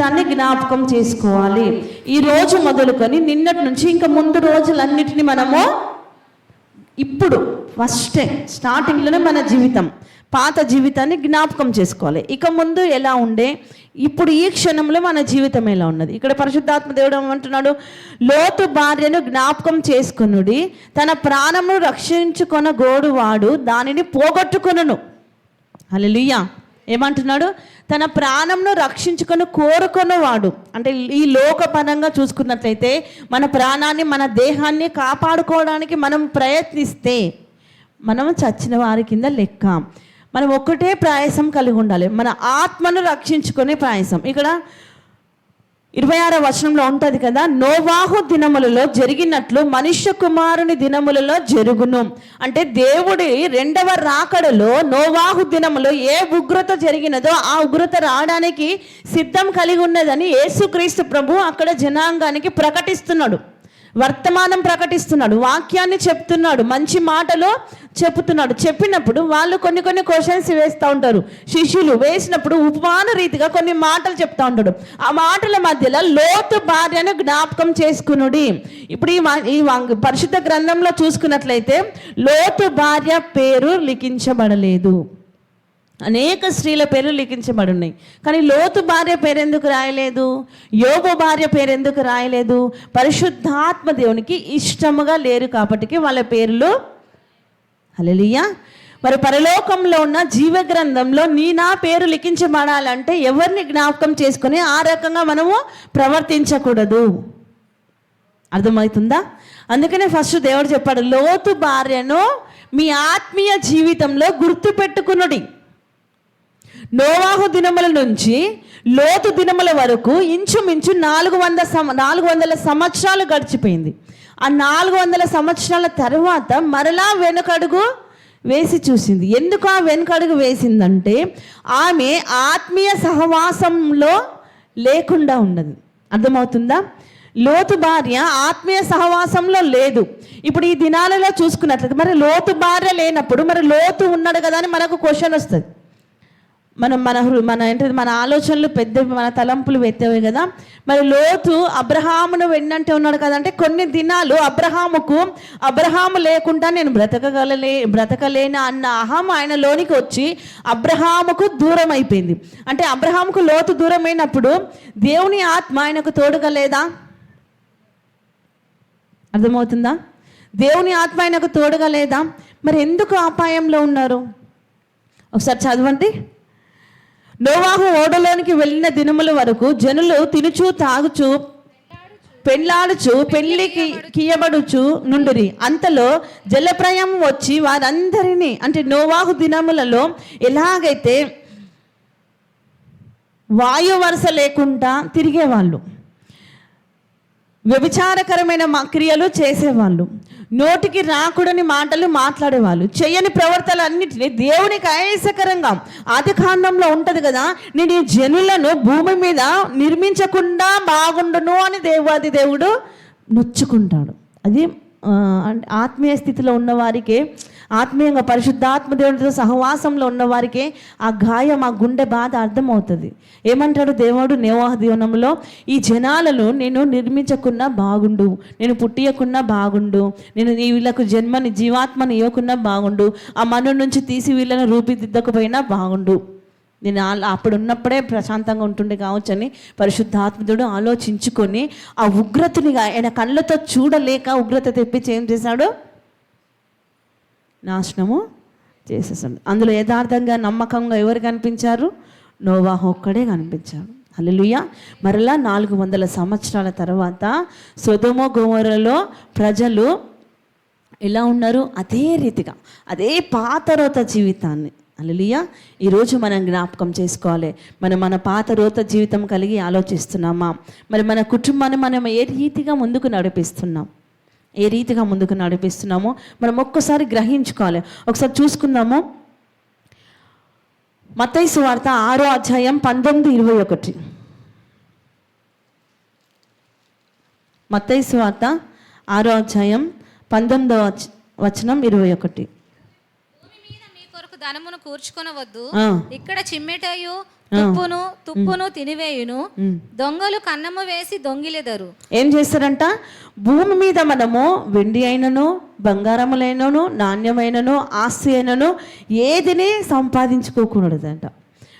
దాన్ని జ్ఞాపకం చేసుకోవాలి. ఈ రోజు మొదలుకొని నిన్నటి నుంచి ఇంకా ముందు రోజులన్నిటిని మనము ఇప్పుడు ఫస్ట్ స్టార్టింగ్లోనే మన జీవితం పాత జీవితాన్ని జ్ఞాపకం చేసుకోవాలి. ఇక ముందు ఎలా ఉండే ఇప్పుడు ఈ క్షణంలో మన జీవితం ఎలా ఉన్నది? ఇక్కడ పరిశుద్ధాత్మ దేవుడు ఏమంటున్నాడు? లోతు భార్యను జ్ఞాపకం చేసుకునుడి తన ప్రాణమును రక్షించుకొన గోడువాడు దానిని పోగొట్టుకొనును. హల్లెలూయా. ఏమంటున్నాడు? తన ప్రాణంను రక్షించుకొని కోరుకున్నవాడు అంటే ఈ లోకపరంగా చూసుకున్నట్లయితే మన ప్రాణాన్ని మన దేహాన్ని కాపాడుకోవడానికి మనం ప్రయత్నిస్తే మనం చచ్చిన వారి కింద లెక్క. మనం ఒక్కటే ప్రయాసం కలిగి ఉండాలి. మన ఆత్మను రక్షించుకునే ప్రయాసం. ఇక్కడ ఇరవై ఆరో వచనంలో ఉంటుంది కదా నోవాహు దినములలో జరిగినట్లు మనుష్య కుమారుని దినములలో జరుగును. అంటే దేవుడి రెండవ రాకడలో నోవాహు దినములో ఏ ఉగ్రత జరిగినదో ఆ ఉగ్రత రావడానికి సిద్ధం కలిగి ఉన్నదని యేసుక్రీస్తు ప్రభు అక్కడ జనాంగానికి ప్రకటిస్తున్నాడు. వర్తమానం ప్రకటిస్తున్నాడు వాక్యాన్ని చెప్తున్నాడు మంచి మాటలు చెప్తున్నాడు చెప్పినప్పుడు వాళ్ళు కొన్ని కొన్ని క్వశ్చన్స్ వేస్తూ ఉంటారు. శిష్యులు వేసినప్పుడు ఉపమాన రీతిగా కొన్ని మాటలు చెప్తా ఉంటాడు. ఆ మాటల మధ్యలో లోతు భార్యను జ్ఞాపకం చేసుకునుడి. ఇప్పుడు ఈ ఈ పరిశుద్ధ గ్రంథంలో చూసుకున్నట్లయితే లోతు భార్య పేరు లిఖించబడలేదు. అనేక స్త్రీల పేర్లు లిఖించబడి ఉన్నాయి కానీ లోతు భార్య పేరెందుకు రాయలేదు? యోగ భార్య పేరెందుకు రాయలేదు? పరిశుద్ధాత్మ దేవునికి ఇష్టముగా లేరు కాబట్టి వాళ్ళ పేర్లు అలలియా మరి పరలోకంలో ఉన్న జీవ గ్రంథంలో నీ నా పేరు లిఖించబడాలంటే ఎవరిని జ్ఞాపకం చేసుకుని ఆ రకంగా మనము ప్రవర్తించకూడదు? అర్థమవుతుందా? అందుకనే ఫస్ట్ దేవుడు చెప్పాడు లోతు భార్యను మీ ఆత్మీయ జీవితంలో గుర్తుపెట్టుకునుడి. నోవాహు దినముల నుంచి లోతు దినముల వరకు ఇంచుమించు నాలుగు వంద సమ నాలుగు వందల సంవత్సరాలు గడిచిపోయింది. ఆ నాలుగు వందల సంవత్సరాల తర్వాత మరలా వెనుకడుగు వేసి చూసింది. ఎందుకు ఆ వెనుకడుగు వేసిందంటే ఆమె ఆత్మీయ సహవాసంలో లేకుండా ఉన్నది. అర్థమవుతుందా? లోతు భార్య ఆత్మీయ సహవాసంలో లేదు. ఇప్పుడు ఈ దినాలలో చూసుకున్నట్లయితే మరి లోతు భార్య లేనప్పుడు మరి లోతు ఉన్నాడు కదా అని మనకు క్వశ్చన్ వస్తుంది. మనం మన హృ- మన ఏంటంటే మన ఆలోచనలు పెద్ద మన తలంపులు పెద్దవి కదా. మరి లోతు అబ్రహామును వెన్నంటే ఉన్నాడు కదంటే కొన్ని దినాలు అబ్రహాముకు అబ్రహాము లేకుండా నేను బ్రతకగలలే బ్రతకలేనా అన్న అహం ఆయనలోనికి వచ్చి అబ్రహాముకు దూరం అయిపోయింది. అంటే అబ్రహాముకు లోతు దూరమైనప్పుడు దేవుని ఆత్మ ఆయనకు తోడుగా లేదా? అర్థమవుతుందా? దేవుని ఆత్మ ఆయనకు తోడుగా లేదా? మరి ఎందుకు అపాయంలో ఉన్నారు? ఒకసారి చదవండి. నోవాహు ఓడలోనికి వెళ్ళిన దినముల వరకు జనులు తినుచు తాగుచు పెళ్ళాడుచు పెళ్ళికి కియబడుచు నుండిరి. అంతలో జలప్రయం వచ్చి వారందరినీ అంటే నోవాహు దినములలో ఎలాగైతే వాయు వరుస లేకుండా తిరిగేవాళ్ళు వ్యభిచారకరమైన క్రియలు చేసేవాళ్ళు నోటికి రాకూడని మాటలు మాట్లాడేవాళ్ళు. చేయని ప్రవర్తనలన్నిటినీ దేవునికి ఆయాసకరంగా ఆదికాండంలో ఉంటుంది కదా నేను ఈ జనులను భూమి మీద నిర్మించకుండా బాగుండును అని దేవాది దేవుడు నొచ్చుకుంటాడు. అది ఆత్మీయ స్థితిలో ఉన్న వారికే ఆత్మీయంగా పరిశుద్ధాత్మ దేవుడితో సహవాసంలో ఉన్న వారికే ఆ గాయం ఆ గుండె బాధ అర్థమవుతుంది. ఏమంటాడు దేవుడు? నేవాహ దీవనంలో ఈ జనాలను నేను నిర్మించకున్నా బాగుండు నేను పుట్టియకున్నా బాగుండు నేను ఈ వీళ్ళకు జన్మని జీవాత్మని ఇవ్వకున్నా బాగుండు ఆ మను నుంచి తీసి వీళ్ళని రూపుదిద్దకపోయినా బాగుండు. నేను అప్పుడు ఉన్నప్పుడే ప్రశాంతంగా ఉంటుండే కావచ్చని పరిశుద్ధాత్మదుడు ఆలోచించుకొని ఆ ఉగ్రతని ఆయన కళ్ళతో చూడలేక ఉగ్రత తెప్పించి ఏం చేశాడు? నాశనము చేసేసాడు. అందులో యథార్థంగా నమ్మకంగా ఎవరు కనిపించారు? నోవాహ ఒక్కడే కనిపించాడు. హల్లెలూయా. మరలా నాలుగు వందల సంవత్సరాల తర్వాత సొదొమ గోమరలో ప్రజలు ఎలా ఉన్నారు? అదే రీతిగా అదే పాత రోత జీవితాన్ని. అలలియా ఈరోజు మనం జ్ఞాపకం చేసుకోవాలి. మనం మన పాత రోత జీవితం కలిగి ఆలోచిస్తున్నామా? మరి మన కుటుంబాన్ని మనం ఏ రీతిగా ముందుకు నడిపిస్తున్నాం? ఏ రీతిగా ముందుకు నడిపిస్తున్నామో మనం ఒక్కసారి గ్రహించుకోవాలి. ఒకసారి చూసుకుందాము. మతైసు వార్త ఆరో అధ్యాయం పంతొమ్మిది ఇరవై ఒకటి. మతైసు వార్త ఆరో అధ్యాయం పంతొమ్మిదవ వచనం ఇరవై ఒకటి. ధనమును కూర్చుకొనవద్దు. ఇక్కడ చిమ్మెటయు తుప్పును తుప్పును తినివేయును. దొంగలు కన్నము వేసి దొంగిలెదరు. ఏం చేస్తారంట? భూమి మీద మనము వెండి అయినను బంగారములైనను నాణ్యమైనను ఆస్తి అయినను ఏదిని సంపాదించుకోకూడదంట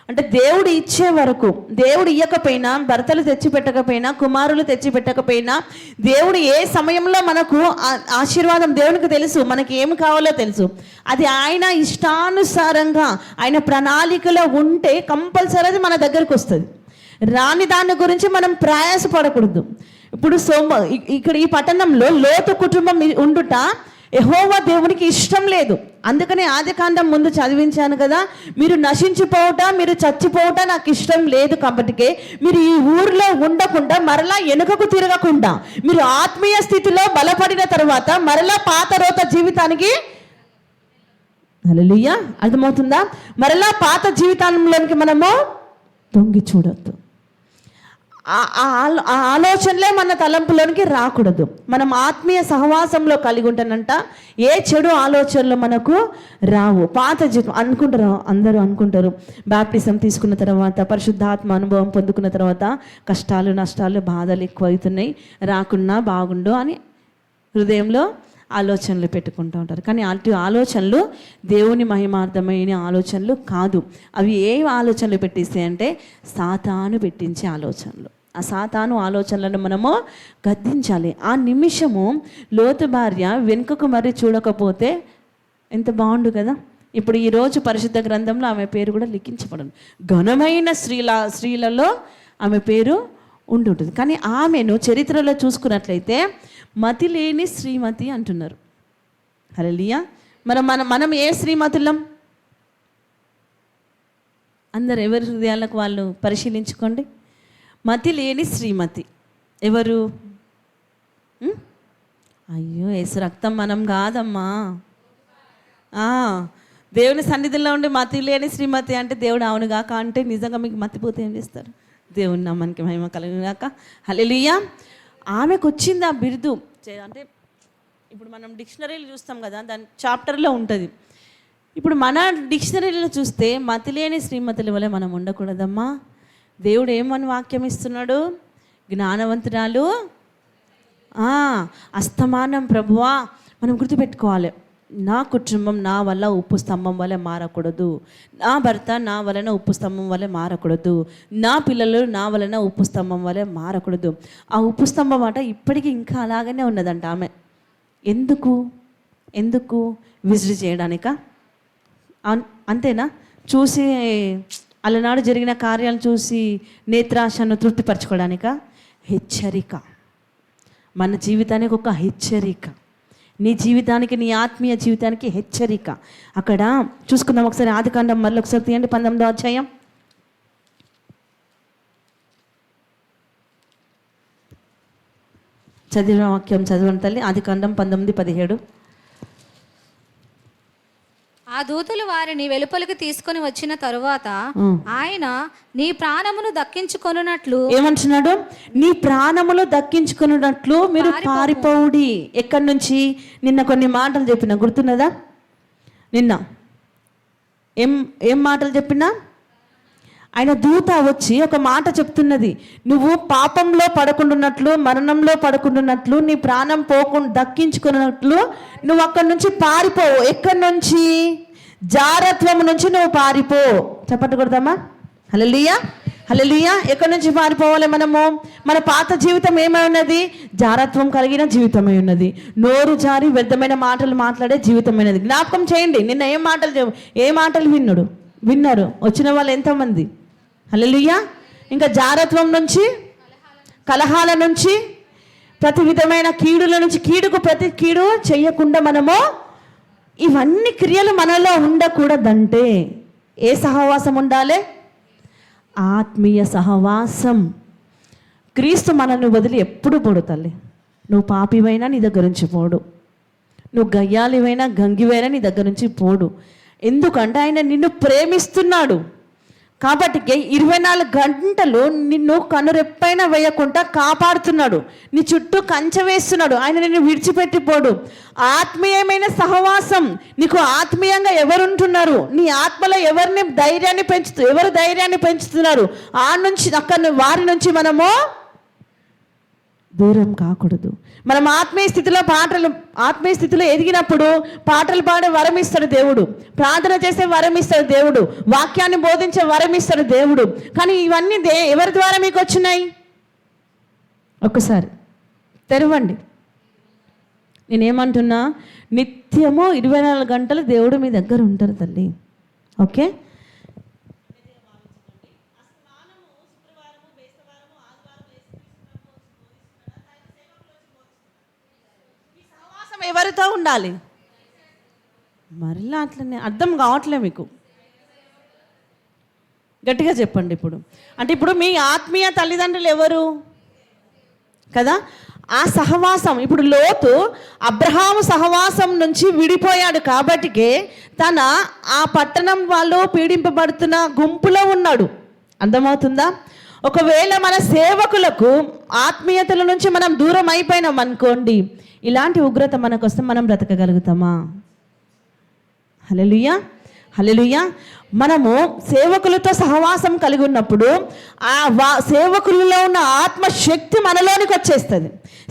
అంటే దేవుడు ఇచ్చే వరకు దేవుడు ఇయ్యకపోయినా భర్తలు తెచ్చి పెట్టకపోయినా కుమారులు తెచ్చిపెట్టకపోయినా దేవుడు ఏ సమయంలో మనకు ఆశీర్వాదం దేవునికి తెలుసు మనకి ఏం కావాలో తెలుసు. అది ఆయన ఇష్టానుసారంగా ఆయన ప్రణాళికలో ఉంటే కంపల్సరీ అది మన దగ్గరికి వస్తుంది. రాని దాని గురించి మనం ప్రయాసపడకూడదు. ఇప్పుడు సోమ ఇక్కడ ఈ పట్టణంలో లోతు కుటుంబం ఉండుట ఎహోవా దేవునికి ఇష్టం లేదు. అందుకని ఆదికాండం ముందు చదివించాను కదా. మీరు నశించిపోవట మీరు చచ్చిపోవట నాకు ఇష్టం లేదు కాబట్టికే మీరు ఈ ఊర్లో ఉండకుండా మరలా వెనుకకు తిరగకుండా మీరు ఆత్మీయ స్థితిలో బలపడిన తర్వాత మరలా పాత రోత జీవితానికి హల్లెలూయా అర్థమవుతుందా? మరలా పాత జీవితంలోనికి మనము తొంగి చూడొద్దు. ఆ- ఆ ఆలోచనలే మన తలంపులోనికి రాకూడదు. మనం ఆత్మీయ సహవాసంలో కలిగి ఉంటానంట. ఏ చెడు ఆలోచనలు మనకు రావు. పాత జీవితం అనుకుంటారు అందరూ అనుకుంటారు. బ్యాప్టిజం తీసుకున్న తర్వాత పరిశుద్ధాత్మ అనుభవం పొందుకున్న తర్వాత కష్టాలు నష్టాలు బాధలు ఎక్కువ అవుతున్నాయి రాకున్నా బాగుండు అని హృదయంలో ఆలోచనలు పెట్టుకుంటూ ఉంటారు. కానీ అటు ఆలోచనలు దేవుని మహిమార్థమైన ఆలోచనలు కాదు. అవి ఏ ఆలోచనలు పెట్టిస్తాయి అంటే సాతాను పెట్టించే ఆలోచనలు. ఆ సాతాను ఆలోచనలను మనము గద్దించాలి. ఆ నిమిషము లోతు భార్య వెనుకకు మరి చూడకపోతే ఎంత బాగుండు కదా? ఇప్పుడు ఈరోజు పరిశుద్ధ గ్రంథంలో ఆమె పేరు కూడా లిఖించబడదు ఘనమైన స్త్రీల స్త్రీలలో ఆమె పేరు ఉండుంటుంది. కానీ ఆమెను చరిత్రలో చూసుకున్నట్లయితే మతి లేని శ్రీమతి అంటున్నారు. హరలియా మనం మనం మనం ఏ శ్రీమతులం? అందరు ఎవరి హృదయాలకు వాళ్ళు పరిశీలించుకోండి. మతి లేని శ్రీమతి. ఎవరు? అయ్యో ఏసు రక్తం మనం కాదమ్మా. దేవుని సన్నిధిలో ఉండి మతి లేని శ్రీమతి అంటే దేవుడు అవునుగాక అంటే నిజంగా మీకు మతిపోతే ఏం చేస్తారు? దేవుని నమ్మనికి మహిమ కలిగినాక హలెలుయ్యా ఆమెకు వచ్చింది ఆ బిరుదు? చే- అంటే ఇప్పుడు మనం డిక్షనరీలు చూస్తాం కదా దాని చాప్టర్లో ఉంటుంది. ఇప్పుడు మన డిక్షనరీలో చూస్తే మతి లేని శ్రీమతుల వల్ల మనం ఉండకూడదమ్మా. దేవుడు ఏమని వాక్యం ఇస్తున్నాడు? జ్ఞానవంతురాలు. అస్తమానం ప్రభువా మనం గుర్తుపెట్టుకోవాలి. నా కుటుంబం నా వల్ల ఉప్పు స్తంభం వల్ల మారకూడదు. నా భర్త నా వలన ఉప్పు స్తంభం వల్ల మారకూడదు. నా పిల్లలు నా వలన ఉప్పు స్తంభం వల్ల మారకూడదు. ఆ ఉప్పు స్తంభం మాట ఇప్పటికీ ఇంకా అలాగనే ఉన్నదంట ఆమె. ఎందుకు? ఎందుకు? విజిట్ చేయడానికా? అన్- అంతేనా? చూసి అలనాడు జరిగిన కార్యాలను చూసి నేత్రాశను తృప్తిపరచుకోవడానిక? హెచ్చరిక. మన జీవితానికి ఒక హెచ్చరిక. నీ జీవితానికి నీ ఆత్మీయ జీవితానికి హెచ్చరిక. అక్కడ చూసుకుందాం ఒకసారి ఆదికాండం మళ్ళీ ఒకసారి తీయండి. పంతొమ్మిదో అధ్యాయం. చదివిన వాక్యం చదివిన తల్లి. ఆదికాండం పంతొమ్మిది పదిహేడు. ఆ దూతలు వారిని వెలుపలికి తీసుకొని వచ్చిన తరువాత. ఆయన నీ ప్రాణమును దక్కించుకొనున్నట్లు ఏమంటున్నాడు? నీ ప్రాణములు దక్కించుకున్నట్లు మీరు పారిపోవుడి. ఎక్కడి నుంచి? నిన్న కొన్ని మాటలు చెప్పిన. గుర్తున్నదా? నిన్న. ఏం ఏం మాటలు చెప్పినా? ఆయన దూత వచ్చి ఒక మాట చెప్తున్నది. నువ్వు పాపంలో పడకుండాన్నట్లు మరణంలో పడకుండాన్నట్లు నీ ప్రాణం పోకుండా దక్కించుకున్నట్లు నువ్వు అక్కడి నుంచి పారిపోవు. ఎక్కడి నుంచి? జారత్వం నుంచి నువ్వు పారిపో. చెప్పట్టు కొడదామా హలలియా హలలియా ఎక్కడి నుంచి పారిపోవాలి మనము? మన పాత జీవితం ఏమై ఉన్నది? జారత్వం కలిగిన జీవితమై ఉన్నది. నోరు జారి వ్యర్థమైన మాటలు మాట్లాడే జీవితమైనది జ్ఞాపకం చేయండి నిన్న ఏం మాటలు ఏ మాటలు విన్నాడు? విన్నారు. వచ్చిన వాళ్ళు ఎంతమంది? హలలియా ఇంకా జారత్వం నుంచి కలహాల నుంచి ప్రతి విధమైన కీడుల నుంచి కీడుకు ప్రతి కీడు చేయకుండా మనము ఇవన్నీ క్రియలు మనలో ఉండకూడదంటే ఏ సహవాసం ఉండాలి? ఆత్మీయ సహవాసం. క్రీస్తు మనల్ని వదిలి ఎప్పుడు పోడు తల్లి. నువ్వు పాపివైనా నీ దగ్గర నుంచి పోడు. నువ్వు గయ్యాలివైనా గంగివైనా నీ దగ్గర నుంచి పోడు. ఎందుకంటే ఆయన నిన్ను ప్రేమిస్తున్నాడు. కాబట్టి ఇరవై నాలుగు గంటలు నిన్ను కనురెప్పైన వేయకుండా కాపాడుతున్నాడు. నీ చుట్టూ కంచె వేస్తున్నాడు. ఆయన నిన్ను విడిచిపెట్టిపోడు. ఆత్మీయమైన సహవాసం నీకు ఆత్మీయంగా ఎవరుంటున్నారు? నీ ఆత్మలో ఎవరిని ధైర్యాన్ని పెంచుతూ ఎవరు ధైర్యాన్ని పెంచుతున్నారు? ఆ నుంచి అక్కడ వారి నుంచి మనము దూరం కాకూడదు. మనం ఆత్మీయ స్థితిలో పాటలు ఆత్మీయ స్థితిలో ఎదిగినప్పుడు పాటలు పాడే వరం ఇస్తాడు దేవుడు. ప్రార్థన చేసే వరం ఇస్తాడు దేవుడు. వాక్యాన్ని బోధించే వరం ఇస్తాడు దేవుడు. కానీ ఇవన్నీ దే ఎవరి ద్వారా మీకు వచ్చినాయి? ఒక్కసారి. తెరవండి. నేనేమంటున్నా నిత్యము ఇరవై నాలుగు గంటలు దేవుడు మీ దగ్గర ఉంటారు తల్లి. ఓకే సహవాసం ఎవరితో ఉండాలి? మరలా అట్లనే అర్థం కావట్లే మీకు. గట్టిగా చెప్పండి ఇప్పుడు. అంటే ఇప్పుడు మీ ఆత్మీయ తల్లిదండ్రులు ఎవరు? కదా? ఆ సహవాసం ఇప్పుడు లోతు అబ్రహాము సహవాసం నుంచి విడిపోయాడు కాబట్టికే తన ఆ పట్టణం వాళ్ళు పీడింపబడుతున్న గుంపులో ఉన్నాడు. అర్థమవుతుందా? ఒకవేళ మన సేవకులకు ఆత్మీయతల నుంచి మనం దూరం అయిపోయినాం అనుకోండి ఇలాంటి ఉగ్రత మనకు వస్తే మనం బ్రతకగలుగుతామా? హలెలుయ్యా హలెలుయ్యా మనము సేవకులతో సహవాసం కలిగి ఉన్నప్పుడు ఆ వా సేవకులలో ఉన్న ఆత్మశక్తి మనలోనికి వచ్చేస్తుంది.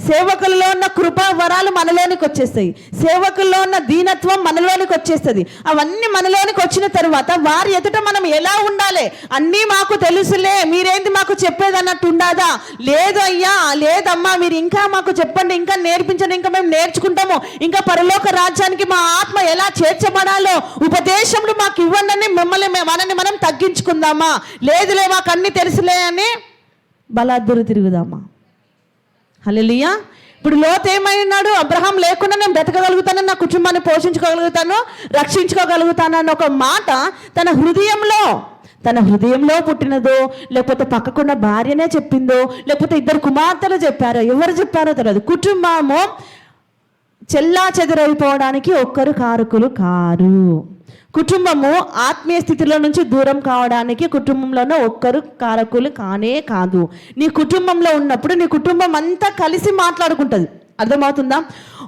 సేవకులలో ఉన్న కృపా వరాలు మనలోనికి వచ్చేస్తాయి. సేవకుల్లో ఉన్న దీనత్వం మనలోనికి వచ్చేస్తుంది. అవన్నీ మనలోనికి వచ్చిన తర్వాత వారి ఎదుట మనం ఎలా ఉండాలి? అన్నీ మాకు తెలుసులే. మీరేంది మాకు చెప్పేది అన్నట్టు ఉండాదా? లేదు అయ్యా లేదమ్మా మీరు ఇంకా మాకు చెప్పండి ఇంకా నేర్పించండి ఇంకా మేము నేర్చుకుంటాము. ఇంకా పరలోక రాజ్యానికి మా ఆత్మ ఎలా చేర్చబడాలో ఉపదేశములు మాకు ఇవ్వండి మమ్మల్ని మనని మనం తగ్గించుకుందామా? లేదులే మాకు అన్ని తెలుసులే అని బలాద్దురు తిరుగుదామా? హల్లెలూయా. ఇప్పుడు లోత్ ఏమైనాడు? అబ్రహాం లేకుండా నేను బ్రతకగలుగుతాను నా కుటుంబాన్ని పోషించుకోగలుగుతాను రక్షించుకోగలుగుతాను అన్న ఒక మాట తన హృదయంలో. తన హృదయంలో పుట్టినదో లేకపోతే పక్కకున్న భార్యనే చెప్పిందో లేకపోతే ఇద్దరు కుమార్తెలు చెప్పారో ఎవరు చెప్పారో తెలియదు. కుటుంబము చెల్లా చెదరైపోవడానికి ఒక్కరు కారకులు కారు. కుటుంబము ఆత్మీయ స్థితిలో నుంచి దూరం కావడానికి కుటుంబంలోనే ఒక్కరు కారకులు కానే కాదు. నీ కుటుంబంలో ఉన్నప్పుడు నీ కుటుంబం అంతా కలిసి మాట్లాడుకుంటుంది. అర్థమవుతుందా?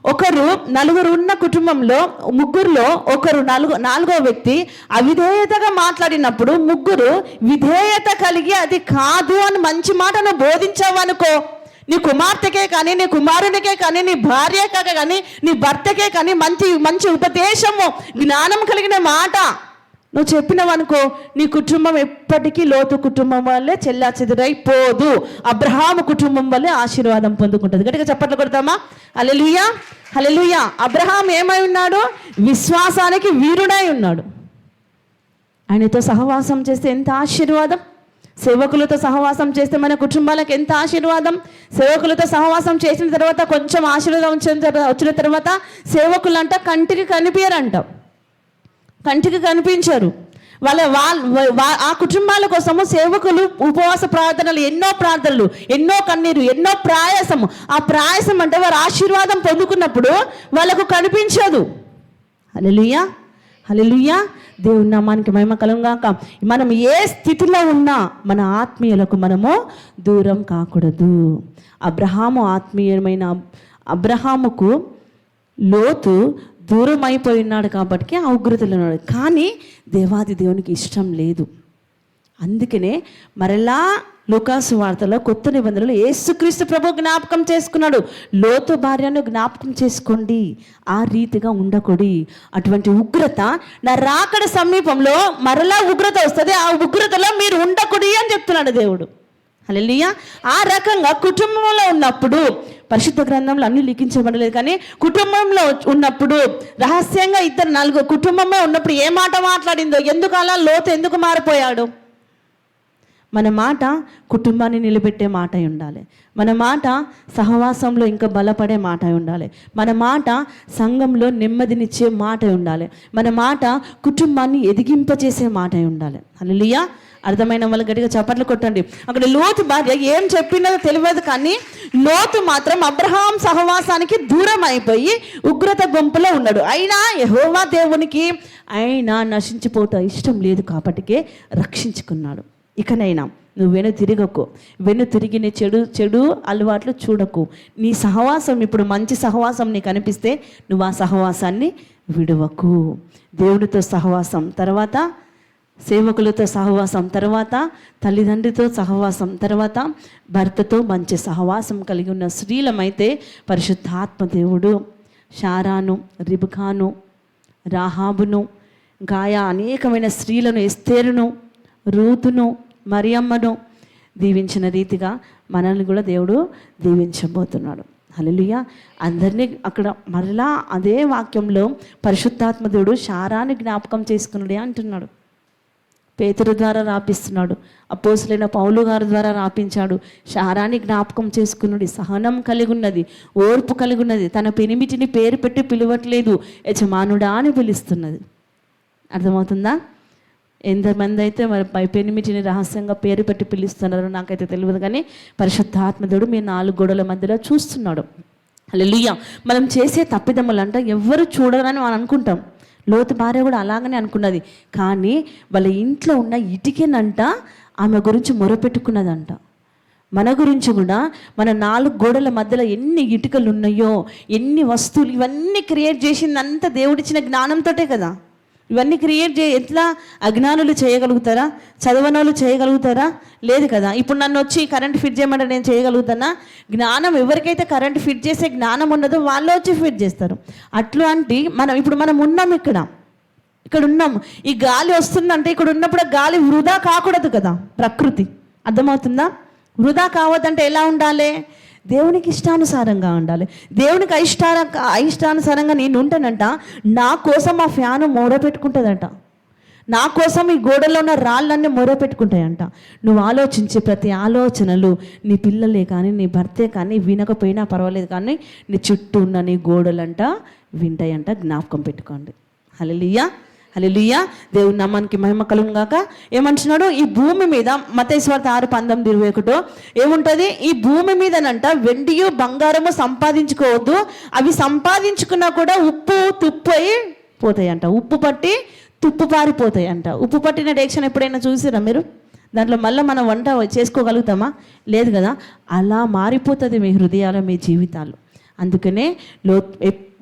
ఒకరు నలుగురు ఉన్న కుటుంబంలో ముగ్గురులో ఒకరు నలుగు నాలుగో వ్యక్తి అవిధేయతగా మాట్లాడినప్పుడు ముగ్గురు విధేయత కలిగి అది కాదు అని మంచి మాటను బోధించావనుకో. నీ కుమార్తెకే కానీ నీ కుమారునికే కానీ నీ భార్యకే కానీ నీ భర్తకే కానీ మంచి మంచి ఉపదేశము జ్ఞానం కలిగిన మాట. నువ్వు చెప్పినవనుకో నీ కుటుంబం ఎప్పటికీ లోతు కుటుంబం వల్లే చెల్లా చెదురైపోదు అబ్రహాము కుటుంబం వల్లే ఆశీర్వాదం పొందుకుంటుంది. గట్టిగా చప్పట్లు కొడతామా? హల్లెలూయా హల్లెలూయా. అబ్రహాం ఏమై ఉన్నాడు? విశ్వాసానికి వీరుడై ఉన్నాడు. ఆయనతో సహవాసం చేస్తే ఎంత ఆశీర్వాదం? సేవకులతో సహవాసం చేస్తే మన కుటుంబాలకు ఎంత ఆశీర్వాదం? సేవకులతో సహవాసం చేసిన తర్వాత కొంచెం ఆశీర్వాదం వచ్చిన తర్వాత వచ్చిన తర్వాత కంటికి కనిపించరంట. కంటికి కనిపించరు. వాళ్ళ వాళ్ళ ఆ కుటుంబాల కోసము సేవకులు ఉపవాస ప్రార్థనలు ఎన్నో ప్రార్థనలు ఎన్నో కన్నీరు ఎన్నో ప్రాయాసము ఆ ప్రాయాసం అంటే వారు ఆశీర్వాదం పొందుకున్నప్పుడు వాళ్ళకు కనిపించదు. అలెలుయ్యా అలెలుయ్యా దేవుని నామానికి మహిమ కలంగాక మనం ఏ స్థితిలో ఉన్నా మన ఆత్మీయులకు మనము దూరం కాకూడదు. అబ్రహాము ఆత్మీయమైన అబ్రహాముకు లోతు దూరం అయిపోయి ఉన్నాడు కాబట్టి ఆ ఉగ్రతలో ఉన్నాడు. కానీ దేవాది దేవునికి ఇష్టం లేదు. అందుకనే మరలా లుకాసు వార్తలో కొత్త నిబంధనలు యేసుక్రీస్తు ప్రభు జ్ఞాపకం చేసుకున్నాడు. లోతు భార్యను జ్ఞాపకం చేసుకోండి. ఆ రీతిగా ఉండకూడి అటువంటి ఉగ్రత నా రాకడ సమీపంలో మరలా ఉగ్రత వస్తుంది. ఆ ఉగ్రతలో మీరు ఉండకూడి అని చెప్తున్నాడు దేవుడు. హల్లెలూయా. ఆ రకంగా కుటుంబంలో ఉన్నప్పుడు పరిశుద్ధ గ్రంథంలో అన్ని లిఖించబడలేదు కానీ కుటుంబంలో ఉన్నప్పుడు రహస్యంగా ఇద్దరు నలుగురు కుటుంబమే ఉన్నప్పుడు ఏ మాట మాట్లాడిందో ఎందుకు అలా లోతు ఎందుకు మారిపోయాడు? మన మాట కుటుంబాన్ని నిలబెట్టే మాట అయి ఉండాలి. మన మాట సహవాసంలో ఇంకా బలపడే మాట అయి ఉండాలి. మన మాట సంఘంలో నెమ్మదినిచ్చే మాట అయి ఉండాలి. మన మాట కుటుంబాన్ని ఎదిగింపచేసే మాట అయి ఉండాలి. అలలియా అర్థమైన వాళ్ళు గట్టిగా చప్పట్లు కొట్టండి. అక్కడ లోతు భార్య ఏం చెప్పినదో తెలియదు కానీ లోతు మాత్రం అబ్రహాం సహవాసానికి దూరం అయిపోయి ఉగ్రత గుంపులో ఉన్నాడు. అయినా యెహోవా దేవునికి అయినా నశించిపోవటం ఇష్టం లేదు కాబట్టికే రక్షించుకున్నాడు. ఇకనైనా నువ్వు వెను తిరగకు. వెను తిరిగిన చెడు చెడు అలవాట్లు చూడకు. నీ సహవాసం ఇప్పుడు మంచి సహవాసం నీకు అనిపిస్తే నువ్వు ఆ సహవాసాన్ని విడవకు. దేవుడితో సహవాసం తర్వాత సేవకులతో సహవాసం తర్వాత తల్లిదండ్రితో సహవాసం తర్వాత భర్తతో మంచి సహవాసం కలిగి ఉన్న స్త్రీలమైతే పరిశుద్ధాత్మ దేవుడు. షారాను రిబుకాను రాహాబును గాయ అనేకమైన స్త్రీలను ఎస్తేరును రూతును మరియమ్మను దీవించిన రీతిగా మనల్ని కూడా దేవుడు దీవించబోతున్నాడు. హల్లెలూయా. అందరినీ అక్కడ మరలా అదే వాక్యంలో పరిశుద్ధాత్మ దేవుడు శారాన్ని జ్ఞాపకం చేసుకున్నాడే అంటున్నాడు. పేతురు ద్వారా రాపిస్తున్నాడు. అపోసులైన పౌలు గారి ద్వారా రాపించాడు. శారాన్ని జ్ఞాపకం చేసుకున్నది సహనం కలిగి ఉన్నది ఓర్పు కలిగి ఉన్నది తన పెనిమిటిని పేరు పెట్టి పిలవట్లేదు. యజమానుడా అని పిలుస్తున్నది. అర్థమవుతుందా? ఎంతమంది అయితే మరి పెనిమిటిని రహస్యంగా పేరు పెట్టి పిలుస్తున్నారో నాకైతే తెలియదు కానీ పరిశుద్ధాత్మదేవుడు మీ నాలుగు గోడల మధ్యలో చూస్తున్నాడు. హల్లెలూయా. మనం చేసే తప్పిదమ్ములంట ఎవ్వరు చూడరని మనం అనుకుంటాం. లోతు భార్య కూడా అలాగనే అనుకున్నది. కానీ వాళ్ళ ఇంట్లో ఉన్న ఇటికెనంట ఆమె గురించి మొరపెట్టుకున్నదంట. మన గురించి కూడా మన నాలుగు గోడల మధ్యలో ఎన్ని ఇటుకలు ఉన్నాయో ఎన్ని వస్తువులు ఇవన్నీ క్రియేట్ చేసిందంతా దేవుడిచ్చిన జ్ఞానంతోటే కదా. ఇవన్నీ క్రియేట్ చే ఎట్లా? అజ్ఞానులు చేయగలుగుతారా? చదవనోళ్ళు చేయగలుగుతారా? లేదు కదా. ఇప్పుడు నన్ను వచ్చి కరెంట్ ఫిట్ చేయమంటే నేను చేయగలుగుతానా? జ్ఞానం ఎవరికైతే కరెంట్ ఫిట్ చేసే జ్ఞానం ఉన్నదో వాళ్ళు వచ్చి ఫిట్ చేస్తారు. అట్లాంటి మనం ఇప్పుడు మనం ఉన్నాం ఇక్కడ. ఇక్కడ ఉన్నాం. ఈ గాలి వస్తుందంటే ఇక్కడ ఉన్నప్పుడు గాలి వృధా కాకూడదు కదా. ప్రకృతి. అర్థమవుతుందా? వృధా కావద్దంటే ఎలా ఉండాలి? దేవునికి ఇష్టానుసారంగా ఉండాలి. దేవునికి అయిష్టాన అయిష్టానుసారంగా నేను ఉంటానంట నా కోసం ఆ ఫ్యాను మూడ పెట్టుకుంటుందంట నా కోసం ఈ గోడలో ఉన్న రాళ్ళన్నీ మొర పెట్టుకుంటాయంట నువ్వు ఆలోచించే ప్రతి ఆలోచనలు నీ పిల్లలే కానీ నీ భర్తే కానీ వినకపోయినా పర్వాలేదు కానీ నీ చుట్టూ ఉన్న నీ గోడలంట వింటాయంట జ్ఞాపకం పెట్టుకోండి. Hello hallelujah. దేవుని నామానికి మహిమ కలుగును గాక. ఏమంటున్నాడు? ఈ భూమి మీద మతేశ్వార్త ఆరు పంతొమ్మిది ఇరవై ఒకటో. ఏముంటుంది? ఈ భూమి మీదనంట వెండియు బంగారము సంపాదించుకోవద్దు. అవి సంపాదించుకున్నా కూడా ఉప్పు తుప్పు అయి పోతాయంట. ఉప్పు పట్టి తుప్పు పారిపోతాయంట. ఉప్పు పట్టిన డేక్షన్ ఎప్పుడైనా చూసారా మీరు? దాంట్లో మళ్ళీ మనం వంట చేసుకోగలుగుతామా? లేదు కదా. అలా మారిపోతుంది మీ హృదయాలు మీ జీవితాలు. అందుకనే లో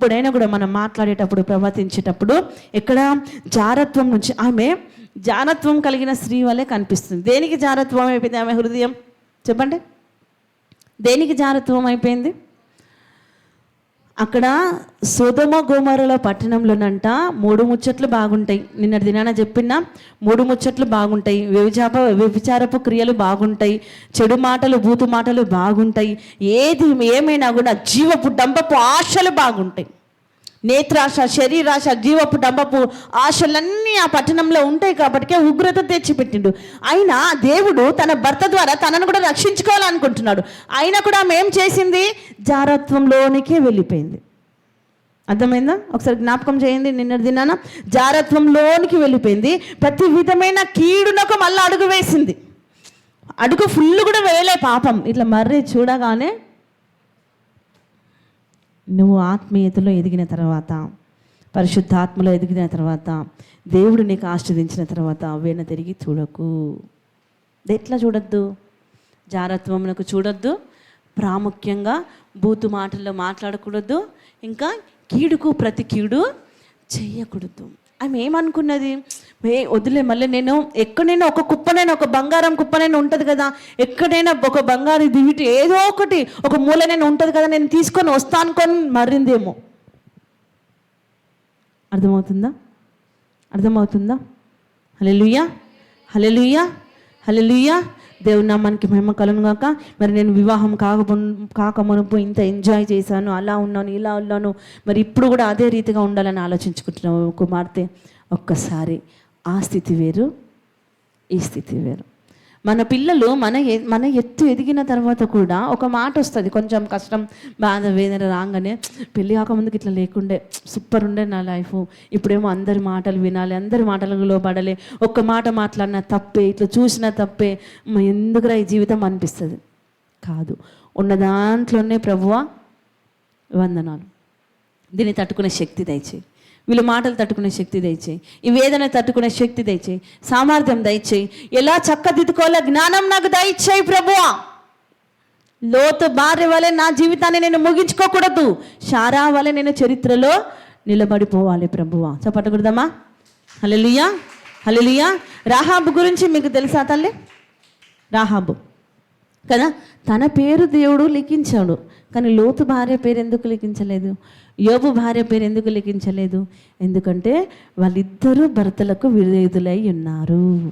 ఎప్పుడైనా కూడా మనం మాట్లాడేటప్పుడు ప్రవర్తించేటప్పుడు ఇక్కడ జారత్వం నుంచి ఆమె జారత్వం కలిగిన స్త్రీ వల్లే కనిపిస్తుంది. దేనికి జారత్వం అయిపోయింది ఆమె హృదయం? చెప్పండి. దేనికి జారత్వం అయిపోయింది? అక్కడ సుధమ గోమరుల పట్టణంలోనంట మూడు ముచ్చట్లు బాగుంటాయి. నిన్న దినాన చెప్పిన మూడు ముచ్చట్లు బాగుంటాయి. వ్యభిచాప వ్యభిచారపు క్రియలు బాగుంటాయి. చెడు మాటలు బూతు మాటలు బాగుంటాయి. ఏది ఏమైనా కూడా జీవపు డంపపు ఆశలు బాగుంటాయి. నేత్రాశ శరీరాశ జీవపు డంబపు ఆశలన్నీ ఆ పట్టణంలో ఉంటాయి కాబట్టికే ఉగ్రత తెచ్చిపెట్టిండు. అయినా దేవుడు తన భర్త ద్వారా తనను కూడా రక్షించుకోవాలనుకుంటున్నాడు. అయినా కూడా ఆమె ఏం చేసింది? జారత్వంలోనికే వెళ్ళిపోయింది. అర్థమైందా? ఒకసారి జ్ఞాపకం చేయండి నిన్న దినాన జారత్వంలోనికి వెళ్ళిపోయింది. ప్రతి విధమైన కీడునకు మళ్ళీ అడుగు వేసింది. అడుగు ఫుల్ కూడా వేయలే పాపం. ఇట్లా మర్రి చూడగానే నువ్వు ఆత్మీయతలో ఎదిగిన తర్వాత పరిశుద్ధాత్మలో ఎదిగిన తర్వాత దేవుడు నీకు ఆశ్రదించిన తర్వాత వెన తిరిగి చూడకు. ఎట్లా చూడొద్దు? జారత్వమునకు చూడొద్దు. ప్రాముఖ్యంగా బూతు మాటల్లో మాట్లాడకూడదు. ఇంకా కీడుకు ప్రతి కీడు చేయకూడదు. ఆమె ఏమనుకున్నది? ఏ వదిలే మళ్ళీ నేను ఎక్కడైనా ఒక కుప్పనైనా ఒక బంగారం కుప్పనైనా ఉంటుంది కదా ఎక్కడైనా ఒక బంగారు దివిటి ఏదో ఒకటి ఒక మూలనైనా ఉంటుంది కదా నేను తీసుకొని వస్తాను కొని మరిందేమో. అర్థమవుతుందా? అర్థమవుతుందా? హలెలుయ్యా హలెలుయ్యా హలెలుయ్యా దేవుని నామానికి మహిమ కలను కాక మరి నేను వివాహం కాక కాక మునుపు ఇంత ఎంజాయ్ చేశాను అలా ఉన్నాను ఇలా ఉన్నాను. మరి ఇప్పుడు కూడా అదే రీతిగా ఉండాలని ఆలోచించుకుంటున్నావు కుమార్తె? ఒక్కసారి ఆ స్థితి వేరు ఈ స్థితి వేరు. మన పిల్లలు మన మన ఎత్తు ఎదిగిన తర్వాత కూడా ఒక మాట వస్తుంది కొంచెం కష్టం బాధ వేదన రాగానే పెళ్ళి కాకముందుకు ఇట్లా లేకుండే సూపర్ ఉండే నా లైఫ్ ఇప్పుడేమో అందరి మాటలు వినాలి అందరి మాటలకు లోపడాలి ఒక్క మాట మాట్లాడినా తప్పే ఇట్లా చూసినా తప్పే ఎందుకురా ఈ జీవితం అనిపిస్తుంది? కాదు. ఉన్న దాంట్లోనే ప్రభువ వందనాలు. దీన్ని తట్టుకునే శక్తి దయచేయి. వీళ్ళ మాటలు తట్టుకునే శక్తి దయచేయి. ఈ వేదన తట్టుకునే శక్తి దయచేయి. సామర్థ్యం దయచేయి. ఎలా చక్కదిద్దుకోవాలో జ్ఞానం నాకు దయచేయి ప్రభువా. లోతు భార్య వలె నా జీవితాన్ని నేను ముగించుకోకూడదు. షారా వలె నేను చరిత్రలో నిలబడిపోవాలి ప్రభువా. చెప్పటకూడదమ్మా హలెలుయా హలెలుయా రాహాబు గురించి మీకు తెలుసా తల్లి? రాహాబు. కదా? తన పేరు దేవుడు లిఖించాడు. కానీ లోతు భార్య పేరు ఎందుకు లిఖించలేదు? యోబు భార్య పేరు ఎందుకు లిఖించలేదు? ఎందుకంటే వాళ్ళిద్దరూ భర్తలకు విధేయులై ఉన్నారు.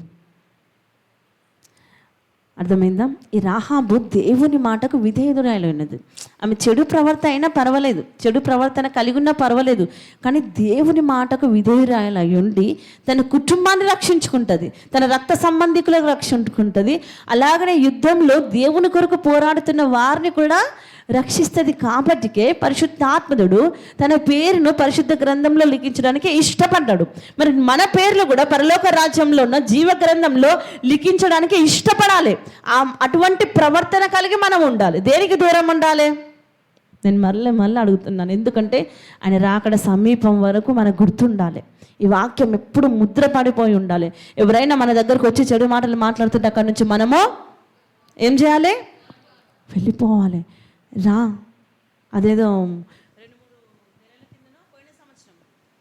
అర్థమైందా? ఈ రాహాబు దేవుని మాటకు విధేయురాలు ఉన్నది ఆమె చెడు ప్రవర్తన అయినా పర్వాలేదు. చెడు ప్రవర్తన కలిగి ఉన్నా పర్వాలేదు. కానీ దేవుని మాటకు విధేయురాలు ఉండి తన కుటుంబాన్ని రక్షించుకుంటుంది. తన రక్త సంబంధికులకు రక్షించుకుంటుంది. అలాగనే యుద్ధంలో దేవుని కొరకు పోరాడుతున్న వారిని కూడా రక్షిస్తుంది కాబట్టికే పరిశుద్ధాత్మదుడు తన పేరును పరిశుద్ధ గ్రంథంలో లిఖించడానికి ఇష్టపడ్డాడు. మరి మన పేర్లు కూడా పరలోక రాజ్యంలో ఉన్న జీవ గ్రంథంలో లిఖించడానికి ఇష్టపడాలి. అటువంటి ప్రవర్తన కలిగి మనం ఉండాలి. దేనికి దూరం ఉండాలి? నేను మళ్ళీ మళ్ళీ అడుగుతున్నాను. ఎందుకంటే ఆయన రాకడ సమీపం వరకు మనకు గుర్తుండాలి. ఈ వాక్యం ఎప్పుడు ముద్ర పడిపోయి ఉండాలి. ఎవరైనా మన దగ్గరకు వచ్చి చెడు మాటలు మాట్లాడుతుంటే అక్కడి నుంచి మనము ఏం చేయాలి? వెళ్ళిపోవాలి. రా. అదేదో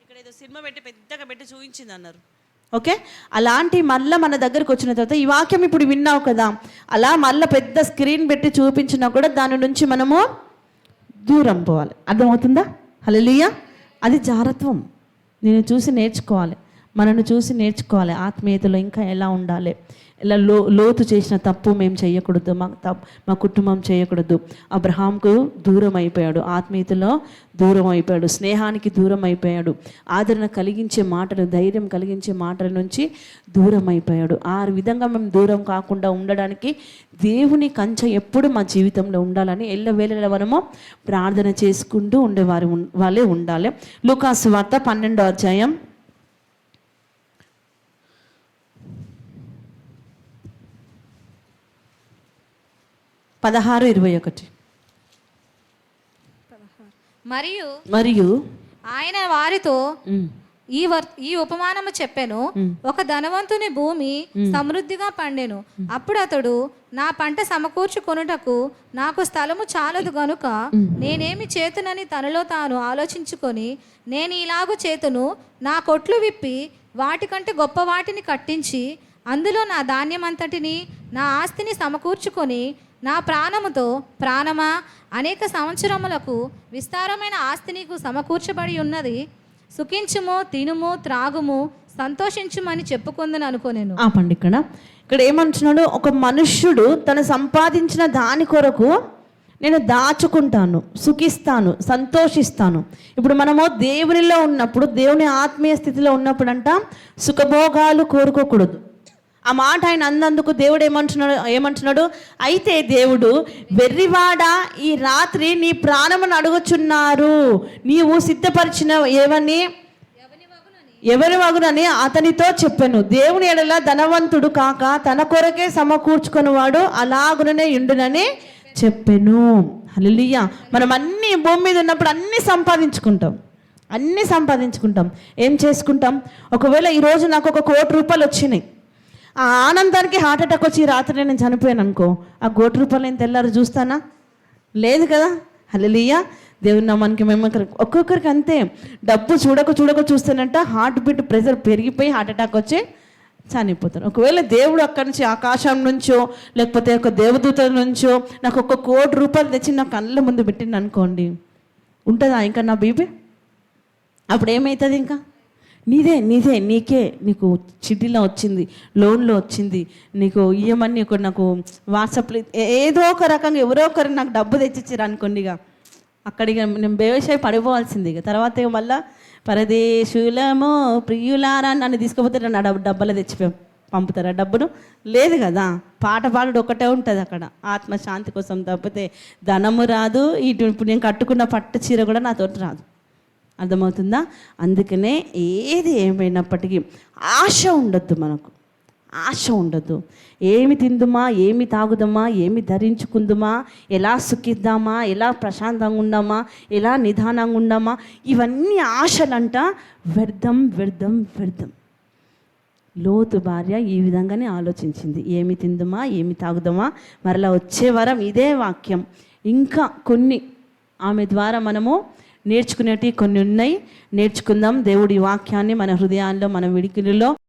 ఇక్కడ ఏదో సినిమా పెట్టి పెద్దగా పెట్టి చూపించింది అన్నారు ఓకే? అలాంటి మళ్ళీ మన దగ్గరకు వచ్చిన తర్వాత ఈ వాక్యం ఇప్పుడు విన్నావు కదా? అలా మళ్ళీ పెద్ద స్క్రీన్ పెట్టి చూపించినా కూడా దాని నుంచి మనము దూరం పోవాలి. అర్థమవుతుందా? హలో అది జారత్వం. నేను చూసి నేర్చుకోవాలి. మనను చూసి నేర్చుకోవాలి ఆత్మీయతలో ఇంకా ఎలా ఉండాలి. ఇలా లో లోతు చేసిన తప్పు మేము చేయకూడదు మా తప్ మా కుటుంబం చేయకూడదు. అబ్రహాంకు దూరం అయిపోయాడు ఆత్మీయతలో దూరం అయిపోయాడు స్నేహానికి దూరం అయిపోయాడు. ఆదరణ కలిగించే మాటలు ధైర్యం కలిగించే మాటల నుంచి దూరం అయిపోయాడు. ఆ విధంగా మేము దూరం కాకుండా ఉండడానికి దేవుని కంచె ఎప్పుడు మా జీవితంలో ఉండాలని ఎల్లవేళ మనము ప్రార్థన చేసుకుంటూ ఉండేవారు వాళ్ళే ఉండాలి. లూకాసు వార్త పన్నెండో అధ్యాయం పదహారు ఇరవై ఒకటి. మరియు మరియు ఆయన వారితో ఈ వర్ ఈ ఉపమానము చెప్పాను. ఒక ధనవంతుని భూమి సమృద్ధిగా పండెను. అప్పుడు అతడు నా పంట సమకూర్చుకొనుటకు నాకు స్థలము చాలదు గనుక నేనేమి చేతునని తనలో తాను ఆలోచించుకొని నేను ఇలాగు చేతును నా కొట్లు విప్పి వాటికంటే గొప్ప వాటిని కట్టించి అందులో నా ధాన్యమంతటిని నా ఆస్తిని సమకూర్చుకొని నా ప్రాణముతో ప్రాణమా? అనేక సంవత్సరములకు విస్తారమైన ఆస్తి నీకు సమకూర్చబడి ఉన్నది. సుఖించుము తినుము త్రాగుము సంతోషించుమని చెప్పుకుందని అనుకోనేను. ఆపండి ఇక్కడ. ఇక్కడ ఏమంటున్నాడు? ఒక మనుష్యుడు తను సంపాదించిన దాని కొరకు నేను దాచుకుంటాను సుఖిస్తాను సంతోషిస్తాను. ఇప్పుడు మనము దేవునిలో ఉన్నప్పుడు దేవుని ఆత్మీయ స్థితిలో ఉన్నప్పుడు అంట సుఖభోగాలు కోరుకోకూడదు. ఆ మాట ఆయన అన్నందుకు దేవుడు ఏమంటున్నాడు ఏమంటున్నాడు? అయితే దేవుడు వెర్రివాడ ఈ రాత్రి నీ ప్రాణమును అడుగుచున్నారు. నీవు సిద్ధపరిచిన ఏవని ఎవరి వగునని అతనితో చెప్పాను. దేవుని ఎడల ధనవంతుడు కాక తన కొరకే సమకూర్చుకునేవాడు అలాగుననే ఇండునని చెప్పాను. హల్లెలూయా. మనం అన్ని భూమి మీద ఉన్నప్పుడు అన్ని సంపాదించుకుంటాం. అన్ని సంపాదించుకుంటాం. ఏం చేసుకుంటాం? ఒకవేళ ఈరోజు నాకు ఒక కోటి రూపాయలు వచ్చినాయి. ఆ ఆనందానికి హార్ట్ అటాక్ వచ్చి రాత్రి నేను చనిపోయాను అనుకో ఆ కోటి రూపాయలు నేను తెల్లారు చూస్తానా? లేదు కదా? హలలియా దేవుని నామానికి మేము ఒకరికి- ఒక్కొక్కరికి అంతే. డబ్బు చూడక చూడక చూస్తానంట హార్ట్ బీట్ ప్రెషర్ పెరిగిపోయి హార్ట్ అటాక్ వచ్చి చనిపోతాను ఒకవేళ దేవుడు అక్కడి నుంచి ఆకాశం నుంచో లేకపోతే ఒక దేవదూత నుంచో నాకు ఒక కోటి రూపాయలు తెచ్చి నా కళ్ళ ముందు పెట్టింది అనుకోండి ఉంటుందా ఇంకా నా బీబీ అప్పుడు ఏమవుతుంది ఇంకా? నీదే నీదే నీకే నీకు చిటిలో వచ్చింది లోన్లో వచ్చింది నీకు ఇయ్యమని ఒక నాకు వాట్సాప్లో ఏదో ఒక రకంగా ఎవరో ఒకరు నాకు డబ్బు తెచ్చిచ్చారు అనుకోండి ఇక అక్కడికి నేను బేవసాయి పడిపోవాల్సింది ఇక. తర్వాత మళ్ళా పరదేశులమో ప్రియులారా నన్ను తీసుకుపోతే నన్ను డబ్బు డబ్బలో తెచ్చిపోయాం పంపుతారా. డబ్బును లేదు కదా పాట పాడుడు ఒకటే ఉంటుంది అక్కడ. ఆత్మశాంతి కోసం తప్పితే ధనము రాదు ఇటు ఇప్పుడు నేను కట్టుకున్న పట్టు చీర కూడా నాతోటి రాదు. అర్థమవుతుందా? అందుకనే ఏది ఏమైనప్పటికీ ఆశ ఉండొద్దు మనకు. ఆశ ఉండదు ఏమి తిందుమా? ఏమి తాగుదామా? ఏమి ధరించుకుందుమా? ఎలా సుఖిద్దామా? ఎలా ప్రశాంతంగా ఉందామా? ఎలా నిదానంగా ఉందామా? ఇవన్నీ ఆశలంట వ్యర్థం వ్యర్థం వ్యర్థం. లోతు భార్య ఈ విధంగానే ఆలోచించింది. ఏమి తిందుమా? ఏమి తాగుదామా? మరలా వచ్చే వరం ఇదే వాక్యం. ఇంకా కొన్ని ఆమె ద్వారా మనము నేర్చుకునేటివి కొన్ని ఉన్నాయి. నేర్చుకుందాం దేవుడి వాక్యాన్ని మన హృదయాల్లో మన విడికిలలో.